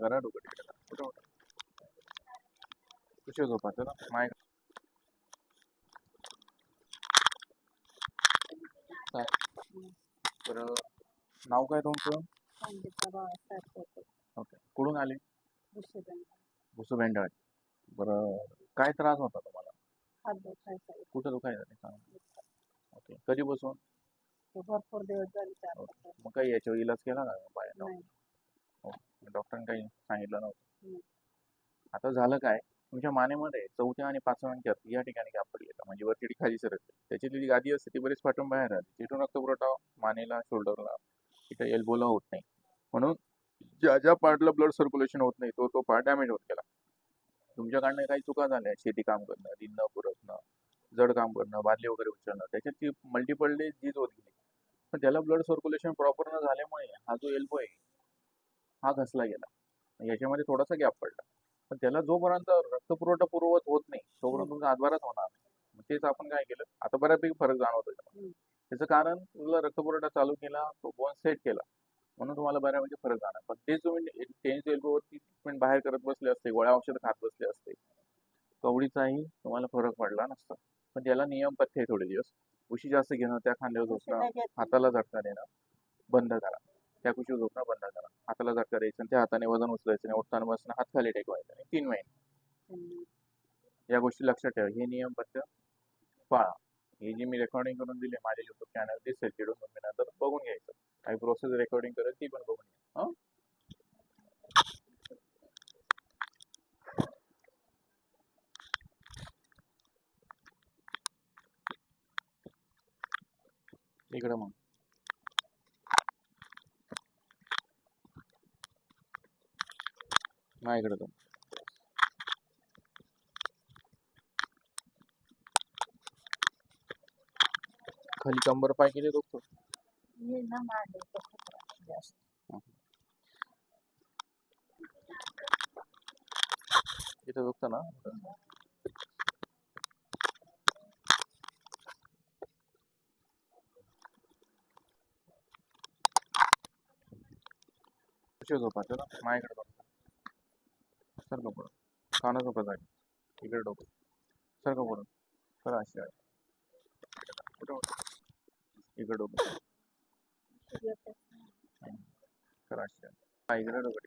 करा कुठं होतं? कशी झोपायचं ना माय काय बरं नाव काय तुमचं? ओके. कुठून आले? दुसऱ्या भुसू भेंडाळ बरं काय त्रास होता तुम्हाला. कुठं दुखायचं ओके. कधी बसून? ते भरपूर दिवस झाले चार. पाच मग काही याच्यावर इलाज केला का बाहेर नाही. डॉक्टरांनी काही सांगितलं नव्हतं. हम्म. आता झालं काय? तुमच्या मानेमध्ये चौथ्या आणि पाचव्या अंक्यात या ठिकाणी गॅप पडलेला म्हणजे वरती खाली सरकते. त्याची जी गादी असते ती बरीच फाटून बाहेर आली तिथून रक्तपुरवठा मानेला शोल्डरला इथं एल्बोला होत नाही. म्हणून ज्या ज्या पार्टला ब्लड सर्क्युलेशन होत नाही तो तो पार्ट डॅमेज होत गेला. तुमच्याकडनं काही चुका झाल्या? शेती काम करणं दिन्न पुरतणं जड काम करणं बादली वगैरे उचलणं त्याच्यात ती मल्टिपल डे झीज होत गेली. पण त्याला ब्लड सर्क्युलेशन प्रॉपर न झाल्यामुळे हा जो एल्बो आहे हा घसला गेला. याच्यामध्ये थोडासा गॅप पडला. पण त्याला जोपर्यंत रक्तपुरवठा पूर्वत होत नाही तोपर्यंत तुमचा हातभारच होणार तेच आपण काय केलं? आता बऱ्यापैकी फरक जाणवतो. त्याचं कारण तुला रक्तपुरवठा चालू केला तो बोन सेट केला. म्हणून तुम्हाला बऱ्यापैकी फरक जाणार. पण तेच तुम्ही टेन्स एल्बोवरती ट्रीटमेंट बाहेर करत बसले असते गोळ्या औषध खात बसले असते कवडीचाही तुम्हाला फरक पडला नसता. पण त्याला नियम पथ्य आहे थोडे दिवस. उशी जास्त घेणं त्या खांद्यावर झोपणं. हाताला झटका देणं बंद करा. त्या कुशीवर झोपणं बंद करा. हाताला झटका द्यायचं आणि त्या हाताने वजन उचलायचं नाही उठताना बसणं हात खाली टेकवायचं नाही तीन महिने या गोष्टी लक्षात ठेवा. हे नियम पथ्य पाळा. हे जी मी रेकॉर्डिंग करून दिली माझ्या युट्यूब चॅनल दिसेल तुम्ही नंतर बघून घ्यायचं. काही प्रोसेस रेकॉर्डिंग करेल ती पण बघून घ्या हं? इकडं मग. नाही इकडं तो. खाली कंबर पाय केले हे जास्त. इथं दुखतं ना? कशी झोपायचं ना माझ्याकडे बघ सारखं पुढं कानं झोपत आहे इकडे डोकं सारखं पुढं सर अशी आहे कुठं होतं? इकडे डोकं सर अशी आहे हा, इकडे डोकं